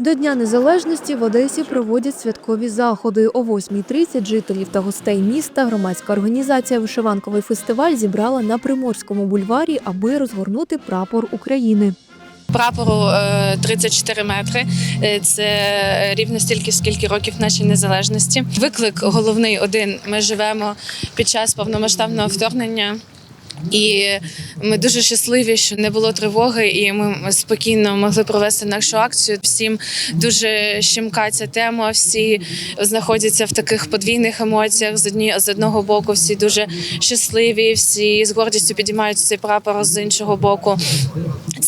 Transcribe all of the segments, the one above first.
До Дня Незалежності в Одесі проводять святкові заходи. О 8.30 жителів та гостей міста громадська організація Вишиванковий фестиваль зібрала на Приморському бульварі, аби розгорнути прапор України. Прапору е, 34 метри. Е, Це рівно стільки, скільки років нашій незалежності. Виклик головний один. Ми живемо під час повномасштабного вторгнення. І ми дуже щасливі, що не було тривоги, і ми спокійно могли провести нашу акцію. Всім дуже щемка ця тема. Всі знаходяться в таких подвійних емоціях. З одні з одного боку, всі дуже щасливі, всі з гордістю підіймають цей прапор з іншого боку.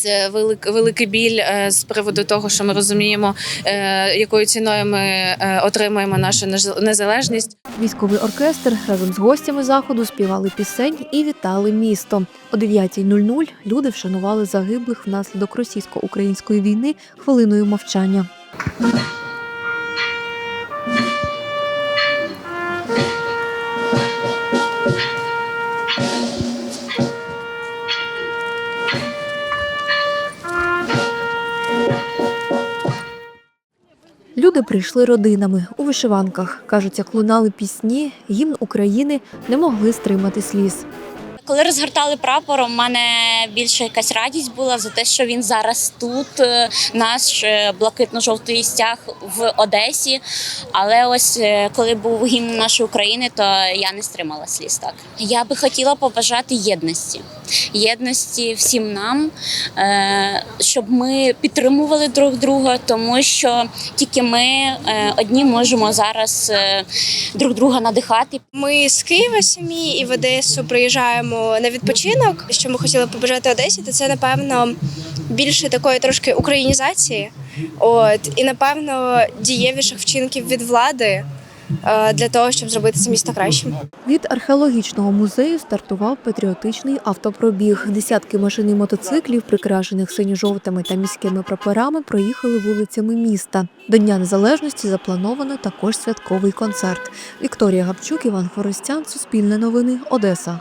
Це велик, великий біль е, з приводу того, що ми розуміємо, е, якою ціною ми е, отримаємо нашу нез- незалежність. Військовий оркестр разом з гостями заходу співали пісень і вітали місто. О 9.00 люди вшанували загиблих внаслідок російсько-української війни хвилиною мовчання. Люди прийшли родинами у вишиванках. Кажуть, як лунали пісні, гімн України не могли стримати сліз. Коли розгортали прапор, у мене більше якась радість була за те, що він зараз тут, е, наш е, блакитно-жовтий стяг в Одесі. Але ось е, коли був гімн нашої України, то я не стримала сліз. Так я би хотіла побажати єдності, єдності всім нам, щоб ми підтримували друг друга, тому що тільки ми одні можемо зараз друг друга надихати. Ми з Києва самі і в Одесу приїжджаємо на відпочинок. Що ми хотіли побажати Одесі, то це напевно більше такої трошки українізації. От і напевно дієвіших вчинків від влади е, для того, щоб зробити це місто кращим. Від археологічного музею стартував патріотичний автопробіг. Десятки машин і мотоциклів, прикрашених синьо-жовтими та міськими прапорами, проїхали вулицями міста. До Дня Незалежності заплановано також святковий концерт. Вікторія Гапчук, Іван Форостян, Суспільне новини, Одеса.